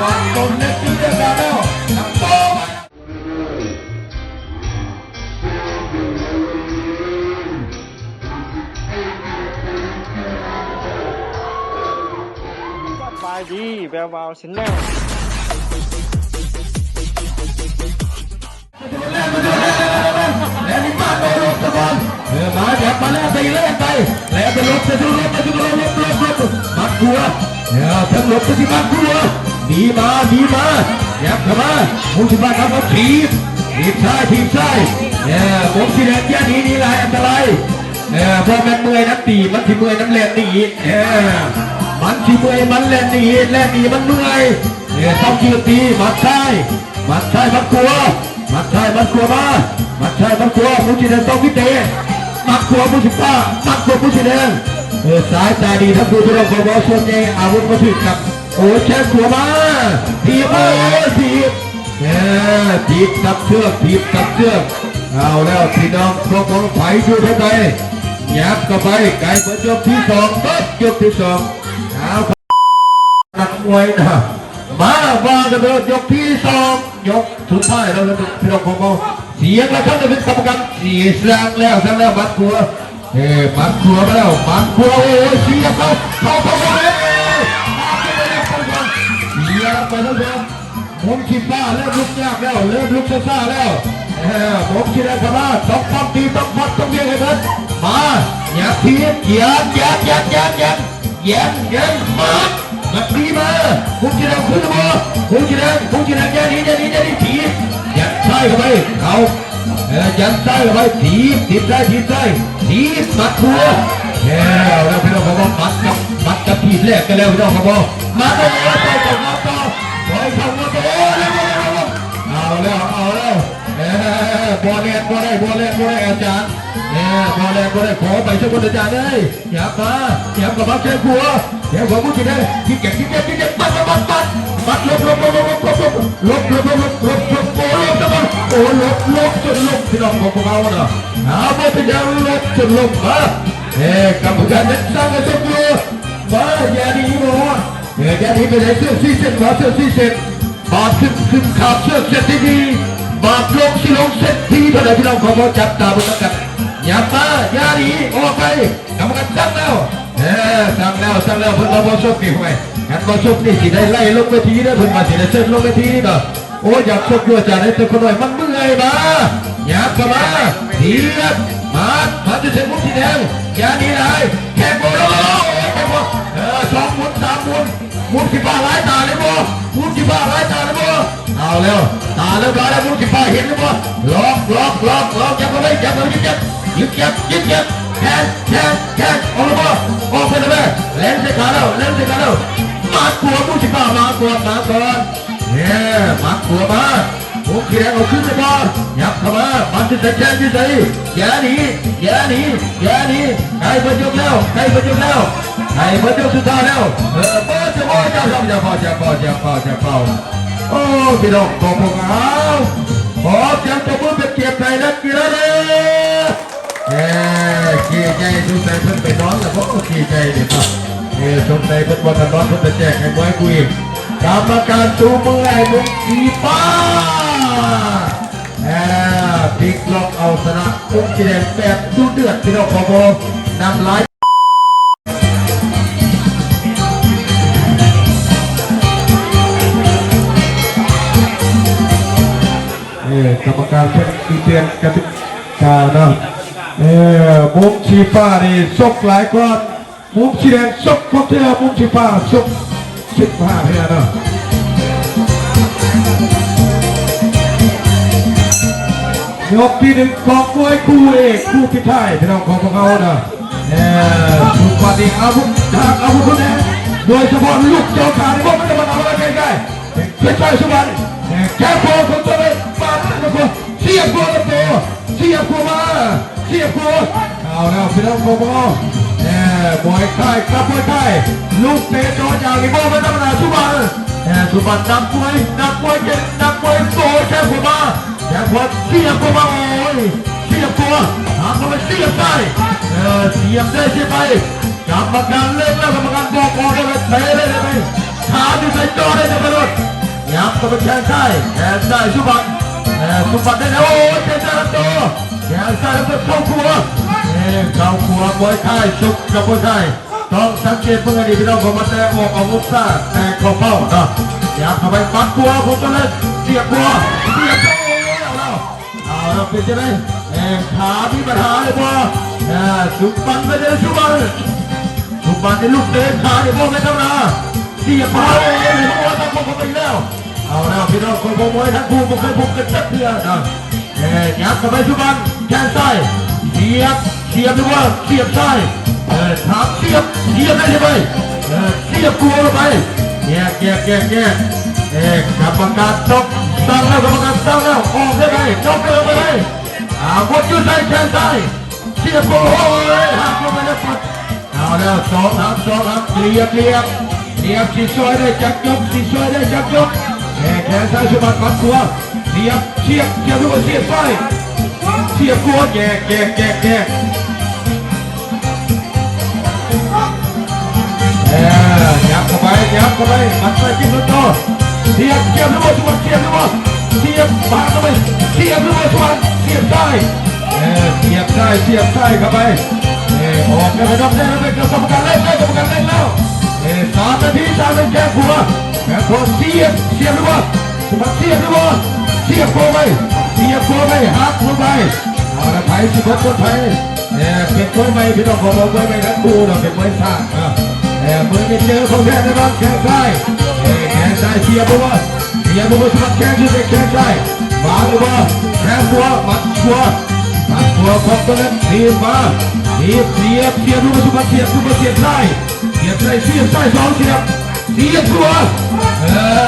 บายดีแววๆาวนแนลเดี๋ยวมาเดี๋ยวมาแล้วไปแล้วไปแล้วไปลบไปดูลบไปดูลบลบลบมัดกลัวเดี๋ยวทั้งลบไปที่มัดกลัว ดีมาดีมาแยบเข้ามามุงที่บ้าครับผมทีบทีบซ้ายทีบซ้ายเออผมที่เดินแย่นี้นี่แหละอันตรายเออพอแม่เมื่อยน้ำตีมันที่เมื่อยน้ำแรงตีเออมันที่เมื่อยมันแรงตีแรงตีมันเมื่อยเออต้องยืนตีมัดซ้ายมัดซ้ายมัดกลัวมัดชายมัดขัวมามัดชายมัดขัวผู้ชีแดงต้องพิเตมัดขัวผู้ชิป้ามัดขัวผู้ชีแดงเออสายตาดีทั้งผู้ที่เราขอบอส่วนใหญ่อาวุธมาถึงกับ โอ้แช่ขัวมาทีบมาทีบเออทีบตับเชือกทีบตับเชือกเอาแล้วพี่น้องพวกของไผ่อยู่เท่าไหร่ยับเข้าไปไก่เปิดยกที่สองปั๊บยกที่สองเอานักมวยนะมาว่ากันเลยยกที่สองยกสุดท้ายเราจะพี่น้องของเราเสียงแล้วท่านจะเป็นกรรมการเสียสร้างแล้วสร้างแล้วมัดครัวเอ้มัดครัวไปแล้วมัดครัวโอ้ยเสียเขาเขาเขาเขา ไปแล้วครับผมคิดว่าเริ่มลุกยากแล้วเริ่มลุกซ่าแล้วผมคิดว่าว่าต้องปั้มตีต้องพัดต้องเบี้ยให้มันมาอย่าเพี้ยนอย่าอย่าอย่าอย่าอย่าอย่าอย่ามามัดดีมาคุณจะได้คุณจะมาคุณจะได้คุณจะได้อย่าหนีอย่าหนีอย่าหนีถีบยัดใส่เข้าไปเขายัดใส่เข้าไปถีบถีบใส่ถีบใส่ถีบมัดครัวแล้วแล้วพี่น้องเขาบอกมัดกับมัดกับถีบแรกกันแล้วพี่น้องเขาบอกมาต่อต่อต่ เอาแล้วเอาแล้วเออบอลเล่นบอลได้บอลเล่นบอลได้อาจารย์เนี่ยบอลเล่นบอลได้ขอไปช่วยคนอาจารย์เลยอย่ามาอย่ากับมาแค่ครัวเดี๋ยวมพูดถึงได้ที่เก็บที่เก็บที่เก็บปัดปัดปัดปัดปัดลบลบลบลบลบลบลบลบลบลบลบลบโอ้ลบจังหวะโอ้ลบลบจนลบพี่น้องของพวกเราเนาะเอาไปเป็นยังลบจนลบมาเอ้กรรมการนั้นสร้งกันสักตัวมาอย่าดีหมดเฮ้ยอย่าดีไปไหนเสื้อซีเซ็ตมาเสื้อซีเซ็ต ขึ้นขึ้นขาเสื้อเซ็ตดีบาดลงสิลงเซ็ตทีเท่าไหร่พี่น้องของเราจับตาบนกันอย่ามาอย่าดีออกไปกรรมการสั่งแล้วเออสั่งแล้วสั่งแล้วเพิ่นมาบ่ชกี่ห้วยงั้นบ่ชกนี่สิได้ไล่ลงเวทีเด้เพิ่นมาสิได้เชิญลงเวทีเด้อโอ้อยากชกอยู่าจารย์ให้ตัวคนหน่อยมันเมื่อยมาอยากเข้ามาเทียบมามาจะเสร็จมุกสีแดงอย่าหนีเลยแค่โบโลแค่โบเออสองหมุนสามหมุนหมุนสิบ้าหลายตาเลยบ่ มุนสิบ้าหลายตาเลยบ่เอาแล้วตาเรียบร้อยแล้วหมุนสิบ้าเห็นเลยบ่ล็อกล็อกล็อกล็อกจับเอาไว้จับเอาไว้จับยึดจับยึดจับแทนแทนแทนออกมาออกไปเลยแม่เล่นสิขาแล้วเล่นสิขาแล้วมากลัวผู้สิบ้ามากลัวมาก่อนเนี่ยมากลัวมาผมเขียนเอาขึ้นไปก่อนยับเข้ามามันจะแจ้งที่ไหนอย่าหนีอย่าหนีอย่าหนีใครเปิดยกแล้วใครเปิดยกแล้วใครเปิดยกสุดท้ายแล้วเออ จะพอจะพอจะพอจะพอจะพอจะพอโอ้พี่น้องของพวกเราขอเสียงตบมือเป็นเกียรติใจนักกีฬาเลยเอ้ขี่ใจสุดใจเพิ่นไปนอนแล้วพวกขี่ใจเนี่ยครับเออสมใจเพิ่นว่าถ้านอนเพิ่นจะแจกให้ไว้กูอีกกรรมการจูมือให้มุกสีฟ้าเออพลิกล็อกเอาชนะมุกสีแดงแบบดูเดือดที่เราขอบอกนำไล กรรมการเพิ่นมีเตือนกติกาเนาะเออมุกชีฟ้านี่ซกหลายกว่ามุกสีแดงซกพวกเธอมุกชีฟ้าซกสิบห้าเท่าเนาะยกที่หนึ่งของมวยคู่เอกคู่พิทัยพี่น้องของพวกเขาเนาะเออสุดวันนี้อาวุธทางอาวุธคนนี้โดยเฉพาะลูกเจ้าขาที่พวกมันจะมาทำอะไรใกล้ๆเพชรชัยสุวรรณแค่พอคนตัว เสียบตัวตัวเสียบหัวมาเสียบหัวเอาแล้วพี่น้องโกโบเอ่อบอยค่ายครับบอยค่ายลูกเตะโดนอย่างนี้บอลไม่ธรรมดาสุบันเอ่อสุบันนักมวยนักมวยเก่งนักมวยโตแค่หัวมาแค่หัวเสียบหัวมาโอ้ยเสียบหัวทำเข้าไปเสียบได้เออเสียบได้เสียบไปกรรมการเล่นแล้วกรรมการบอกออกเลยเตะเลยได้ไหมขาดูใส่จอได้ไหมกระโดดยับก็เป็นแขนซ้ายแขนซ้ายสุบัน สุบันได้แล้วโอ้เตะตาตัวแขนซ้ายแล้วเข้าครัวเข้าครัวมวยไทยสุกกับมวยไทยต้องสังเกตเพื่อนดีพี่น้องผมมาแต่ออกอาวุธซ่าแต่เข้าเป้าเนาะยับเข้าไปปัดครัวผมก็เลยเสียบครัวเสียบโอ้เอาแล้วเอาแล้วเป็นจะไงเอ่อขามีปัญหาเลยบ่เอ่อสุบันไม่ได้สุบันทุกบาทในลูกเดินขาในพวกไม่ธรรมดาเสียบพาเลยหัวตะโกนไปแล้ว เอาแล้วพี่น้องคนโมวยทั้งคู่มเคยพบกันจักเพื่อนนะเอ๊ะยับเข้าไปทุกบันแขนซ้เสียบเสียบหรือว่าเสียบซ้เออถามเสียบเสียบได้ใช่ไหมเออเสียบกลัวลงไปแยกแยกแยกแยกเอ๊ะกรรมการตกตั้งแล้วกรรมการตั้งแล้วออกได้ไหมตกเลยไปเลยอ่าหมดยุดใส่แขนซ้เสียบโอ้ยหักลงไปแล้วปัดเอาแล้วสองครับสองครับเรียบเรียบเรียบสีสวยได้จักยกสีสวยได้จักยก แขนแขนซ้ายสะบัดปัดตัวเรียบเชียบเชียบทุกคนเสียบซ้ายเสียบกัวแยกแยกแยกแยกเออยับเข้าไปยับเข้าไปมันไปจิ้มตัวโตเสียบเสียบทุกคนทุกคนเสียบทุกคนเสียบปากเข้าไปเสียบทุกคนทุกคนเสียบซ้เสียบซ้เสียบซ้เข้าไปออกกันไปครับได้แล้วเป็นกรรมการเล่นได้กรรมการเล่นแล้วสามนาทีสามนาทีแก้ขัว แก้ขัวเสียบเสียบหรือเปล่าสมัครเสียบหรือเปล่าเสียบขัวไปเสียบขัวไปหักลงไปเอาละไทยสิบหกคนไทยเออเป็นมวยใหม่พี่น้องของผมมวยใหม่ทั้งคู่เราเป็นมวยสร้างนะเออมือนี่เจอของแท้นะครับแข้งซ้ายแข้งซ้ายเสียบหรือเปล่าเสียบหรือเปล่าสมัครแข้งที่เป็นแข้งซ้ายมาหรือเปล่าแข้งขัวมัดขัวตัดหัวของตัวเล็กทีมมาทีบเสียบเสียบลูกสุภาเสียบสุภาเสียบไส้เสียบไส้เสียบไส้สองเสียบ เสียบตัวเอ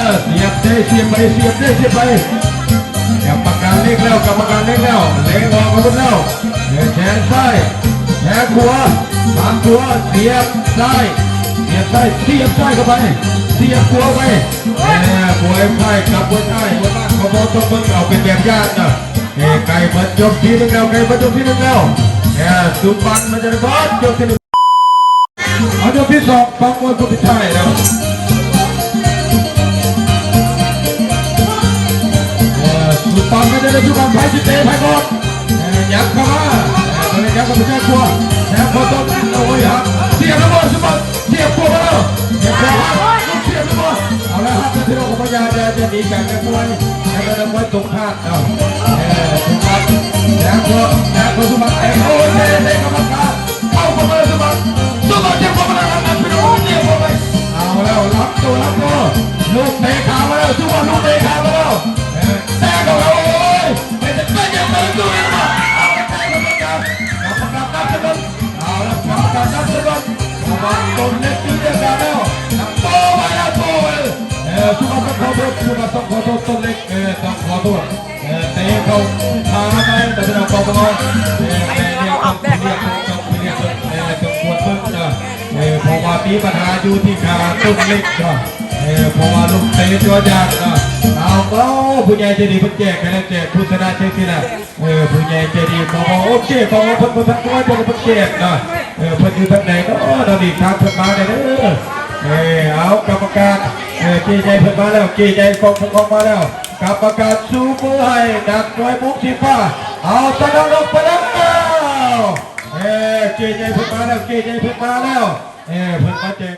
อเสียบได้เสียบไปเสียบได้เสียบไปกรรมการเล็กแล้วกรรมการเล็กแล้วเล็งออกมาหมดแล้วเดี๋ยวแขนซ้ายแขนขวาบางตัวเสียบซ้ายเสียบซ้ายเสียบซ้ายเข้าไปเสียบขวาไปเออมวยไทยกับมวยไทยมวยบ้านเขาบอกต้องเบิ่งเอาเป็นแบบอย่างนะไก่บิดยกที่หนึ่งแล้วไก่บิดยกที่หนึ่งแล้วเอ้สุปันมันจะได้บิดยกที่หนึ่ง เอายกที่สองฟังมวยผู้พิทัยแล้วเอ้สุดปันมันจะได้สุปันไพจิตเตะไพก่อนเอ้ยับเข้ามาเอ้ยับเข้าไปแจ้งตัวแจ้งตัวต้นเอาไว้ครับเสียบแล้วบอลสุปันเสียบตัวมาแล้วเสียบตัวครับลูกเสียบแล้วบอลเอาละครับที่เราพยายามจะจะหนีจากนักมวยให้นักมวยตกพลาดเนาะเออสุบัติแล้วก็แล้วก็สุบัติเอ้โอ้ยเด็กกรรมการเข้าเข้ามาสุบัติ สู่ลำตัวลูกเตะขามาแล้วสุบัติลูกเตะขามาแล้วเออแต่ก็โอ้ยเป็นแต่ก็ยังไม่ดูเลยนะเอาละกรรมการกรรมการนับสนุนเอาละกรรมการนับสนุนสุบัติตนเล็กยืนเดียวกันแล้วนับโตไปแล้วโตไปเออสุบัติต้องขอโทษสุบัติต้องขอโทษต้นเล็กเออต้องขอโทษเออเตะเขาขาไปแต่เป็นเอากองเออเตะเนี่ยต้องเรียกต้อง เพราะว่ามีปัญหาอยู่ที่ขาต้นเล็กนะเพราะว่าลูกเตะตัวยากนะเอาก็ผู้ใหญ่ใจดีเพิ่งแจกกันแล้วแจกผู้ชนะเช่นที่น่ะเออผู้ใหญ่ใจดีบอกว่าโอเคบอกว่าพิ่นพิ่นทั้งตัวจะเพิ่งแจกนะเออพิ่นอยู่ทางไหนก็เราดีทางพิ่นมาได้เด้อเออเอากรรมการเออเจใจพิ่นมาแล้วเจใจฟองเพิ่นออกมาแล้วกรรมการชูมือให้ดักน้อยมุกสีฟ้าเอาตะนลงไปแล้วเอ้เจเจพิ่งมาแล้วเจเจพิ่งมาแล้ว เอ้เพิ่งมาแจก